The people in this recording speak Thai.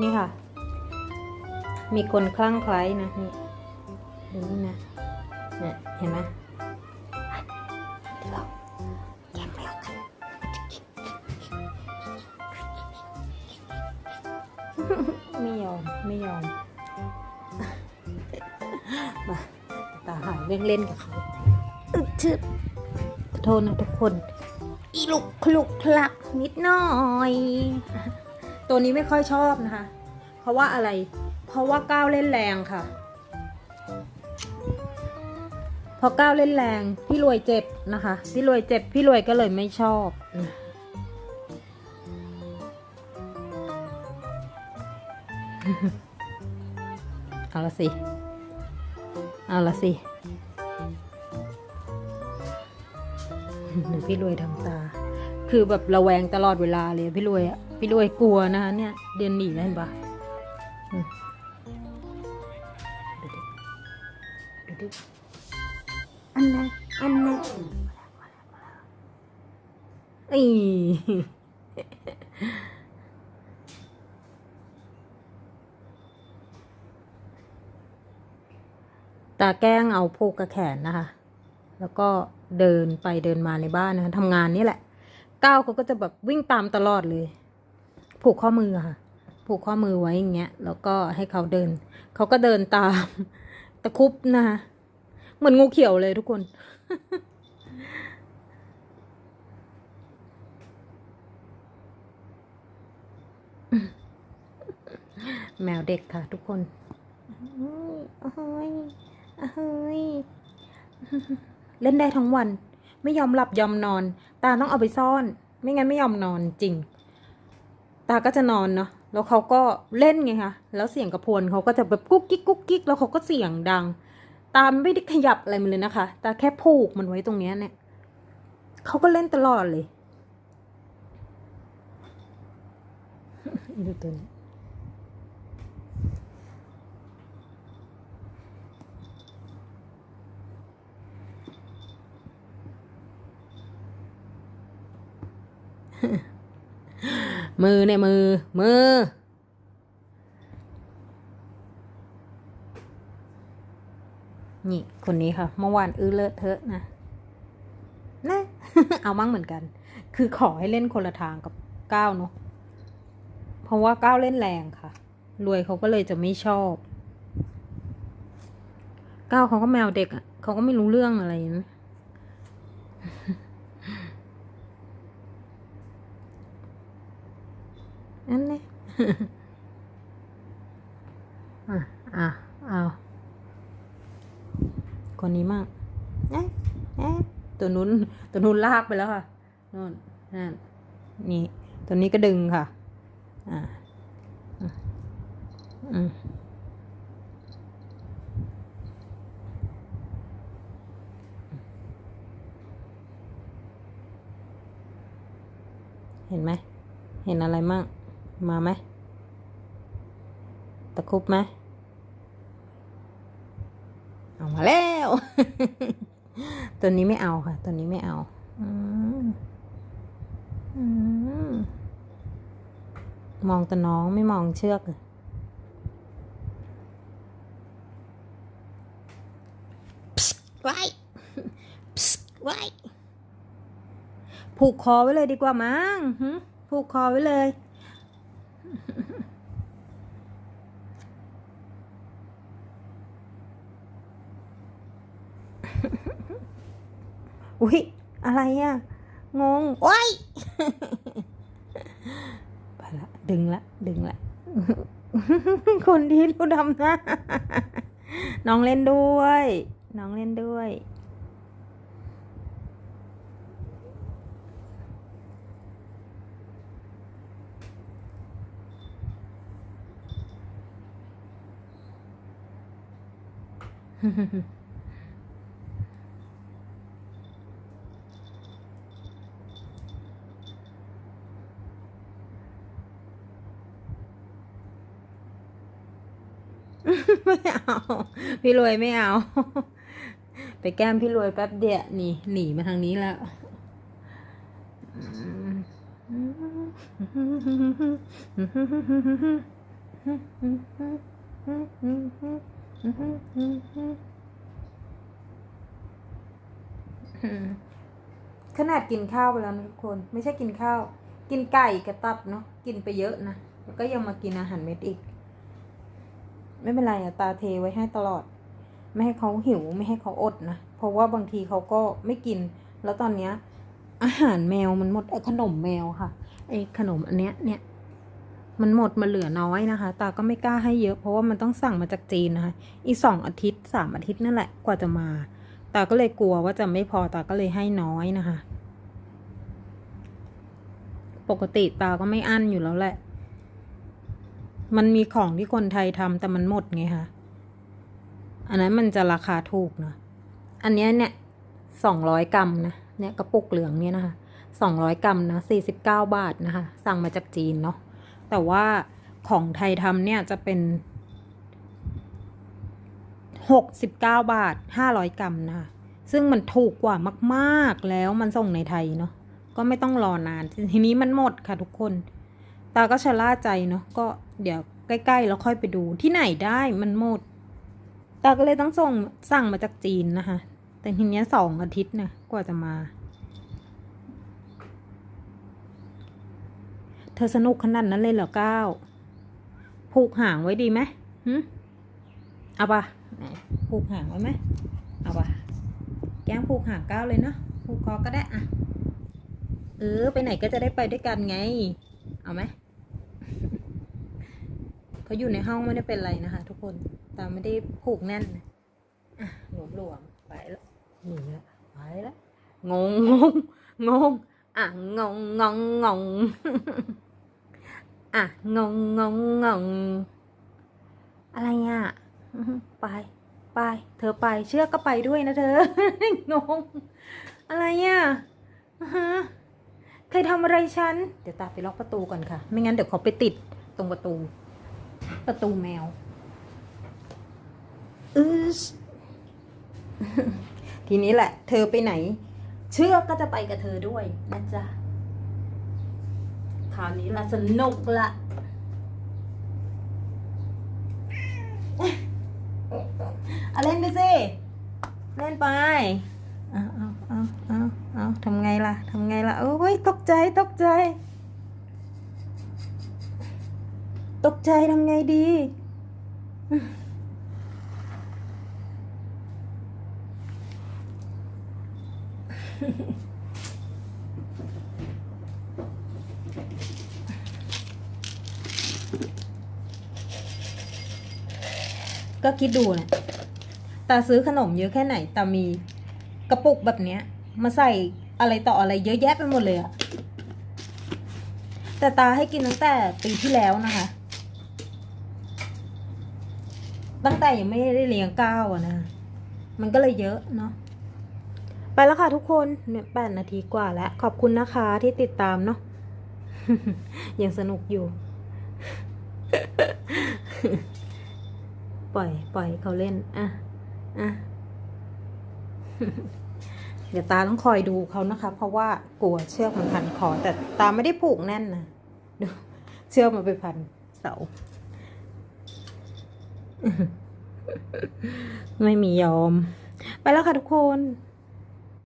นี่ค่ะ มีคนคลั่งไคล้นะนี่ดูนี่นะเนี่ยเห็นไหมเดี๋ยวเราแยกไม่ออกกันไม่ยอม ไม่ยอม มาตาหายเล่นเล่นกับเขาอึดชึบขอโทษนะทุกคน อีลุกคลุกคลักนิดหน่อย ตัวนี้ไม่ค่อยชอบนะคะ เพราะว่าอะไร เพราะว่าก้าวเล่นแรงค่ะ พอก้าวเล่นแรงพี่รวยเจ็บนะคะ พี่รวยเจ็บพี่รวยก็เลยไม่ชอบเอาละสิ เอาละสิเดี๋ยวพี่รวยทำตา คือแบบระแวงตลอดเวลาเลยพี่รวยอะ พี่รวยกลัวนะคะเนี่ยเดินหนีเห็นปะอันนั้นอันนั้นอีตาแกล้งเอาผูกกระแขนนะคะ แล้วก็เดินไปเดินมาในบ้านนะคะทำงานนี่แหละ ก้าวเขาก็จะแบบวิ่งตามตลอดเลย ผูกข้อมืออะค่ะ ผูกข้อมือไว้อย่างเงี้ย แล้วก็ให้เขาเดิน เขาก็เดินตาม ตะครุบนะคะเหมือนงูเขียวเลยทุกคน แมวเด็กค่ะทุกคนเฮ้ยเฮ้ย เล่นได้ทั้งวัน ไม่ยอมหลับยอมนอน ตาต้องเอาไปซ่อน ไม่งั้นไม่ยอมนอนจริง ตาก็จะนอนเนาะแล้วเขาก็เล่นไงคะแล้วเสียงกระพวนเขาก็จะแบบกุ๊กกิ๊กกุ๊กกิ๊กแล้วเขาก็เสียงดัง ตามไม่ได้ขยับอะไรมันเลยนะคะตาแค่ผูกมันไว้ตรงเนี้ยเนี่ยเขาก็เล่นตลอดเลยดูตัวนี้ มือเนี่ยมือ มือ นี่ คนนี้ค่ะ เมื่อวานอื้อเลอะเทอะนะ นะ เอามั่งเหมือนกัน คือขอให้เล่นคนละทางกับก้าวเนาะ เพราะว่าก้าวเล่นแรงค่ะ รวยเขาก็เลยจะไม่ชอบ ก้าวเขาก็แมวเด็กอะ่ะ เขาก็ไม่รู้เรื่องอะไรนะ นั่นแหละอะอะเอาคนนี้มากเอ๊ะเอ๊ะตัวนู้นตัวนู้นลากไปแล้วค่ะนู่นนั่นนี่ตัวนี้ก็ดึงค่ะ อ่าอืมอืมเห็นไหม เห็นอะไรมั่ง มาไหมตะครุบไหมเอามาแล้ว ตัวนี้ไม่เอาค่ะ ตัวนี้ไม่เอาอืมอืมมองแต่น้องไม่มองเชือกเลยไว้ไว้ผูกคอไว้เลยดีกว่ามั้งหึผูกคอไว้เลย อุ้ยอะไรอะงง โอ้ยไปละดึงละ ดึงละ คนที่รู้ดำน้าน้องเล่นด้วย น้องเล่นด้วย ไม่เอา พี่รวยไม่เอา ไปแก้มพี่รวยแป๊บเดียวนี่หนีมาทางนี้แล้ว ขนาดกินข้าวไปแล้วนะทุกคน ไม่ใช่กินข้าว กินไก่กระตับเนาะกินไปเยอะนะแล้วก็ยังมากินอาหารเม็ดอีก ไม่เป็นไรอะตาเทไว้ให้ตลอด ไม่ให้เขาหิวไม่ให้เขาอดนะเพราะว่าบางทีเขาก็ไม่กิน แล้วตอนเนี้ย อาหารแมวมันหมดไอ้ขนมแมวค่ะไอ้ขนมอันเนี้ยเนี่ย มันหมดมาเหลือน้อยนะคะ ตาก็ไม่กล้าให้เยอะเพราะว่ามันต้องสั่งมาจากจีนนะคะ อีสองอาทิตย์สามอาทิตย์นั่นแหละกว่าจะมา ตาก็เลยกลัวว่าจะไม่พอตาก็เลยให้น้อยนะคะ ปกติตาก็ไม่อั้นอยู่แล้วแหละ มันมีของที่คนไทยทำแต่มันหมดไงคะอันนั้นมันจะราคาถูกนะอันนี้เนี่ยสองร้อยกรัมนะเนี่ยกระปุกเหลืองเนี่ยนะคะสองร้อยกรัมนะสี่สิบเก้าบาทนะคะ สั่งมาจากจีนเนาะ แต่ว่าของไทยทำเนี่ยจะเป็นหกสิบเก้าบาทห้าร้อยกรัมนะคะซึ่งมันถูกกว่ามากๆแล้วมันส่งในไทยเนาะก็ไม่ต้องรอนาน ทีนี้มันหมดค่ะทุกคน ตาก็ชะล่าใจเนาะก็เดี๋ยวใกล้ๆแล้วค่อยไปดูที่ไหนได้มันหมด ตาก็เลยต้องส่งสั่งมาจากจีนนะคะ แต่ทีนี้สองอาทิตย์นะกว่าจะมา เธอสนุกขนาดนั้นเลยเหรอก้าวผูกหางไว้ดีไหมหึเอาปะผูกหางไว้ไหมเอาปะแก้มผูกหางก้าวเลยเนาะผูกคอก็ได้อะเออ ไปไหนก็จะได้ไปด้วยกันไง เอาไหมเขาอยู่ในห้องไม่ได้เป็นไรนะคะ ทุกคนตาไม่ได้ผูกแน่นอะหลวมหลวมๆไปแล้วหนีละไปแล้วงงงงง อะงงงงงงอะงงงงงงอะไรอะไปไป เธอไปเชือกก็ไปด้วยนะเธองง อะไรอะอ่าฮะใครทำอะไรฉัน เดี๋ยวตาไปล็อกประตูก่อนค่ะ ไม่งั้นเดี๋ยวเขาไปติดตรงประตู ประตูแมวอือทีนี้แหละ เธอไปไหน เชือกก็จะไปกับเธอด้วยนะจ๊ะคราวนี้ละสนุกละเอาเล่นไปสิเล่นไปเอาเอาเอาเอาเอาทำไงล่ะทำไงล่ะโอ้ยตกใจตกใจ ตกใจทำไงดี ก็คิดดูนะตาซื้อขนมเยอะแค่ไหนตามีกระปุกแบบเนี้ย มาใส่อะไรต่ออะไรเยอะแยะไปหมดเลยอะแต่ตาให้กินตั้งแต่ปีที่แล้วนะคะ ตั้งแต่ยังไม่ได้เลี้ยงก้าวอะนะ มันก็เลยเยอะเนาะ ไปแล้วค่ะทุกคนเนี่ยแปดนาทีกว่าแล้ว ขอบคุณนะคะที่ติดตามเนาะยังสนุกอยู่ ปล่อย ปล่อยเขาเล่น อะ อะ เดี๋ยวตาต้องคอยดูเขานะคะ เพราะว่ากลัวเชือกมันพันคอแต่ตาไม่ได้ผูกแน่นนะดูเชือกมันไปพันเสา ไม่มียอม ไปแล้วค่ะทุกคน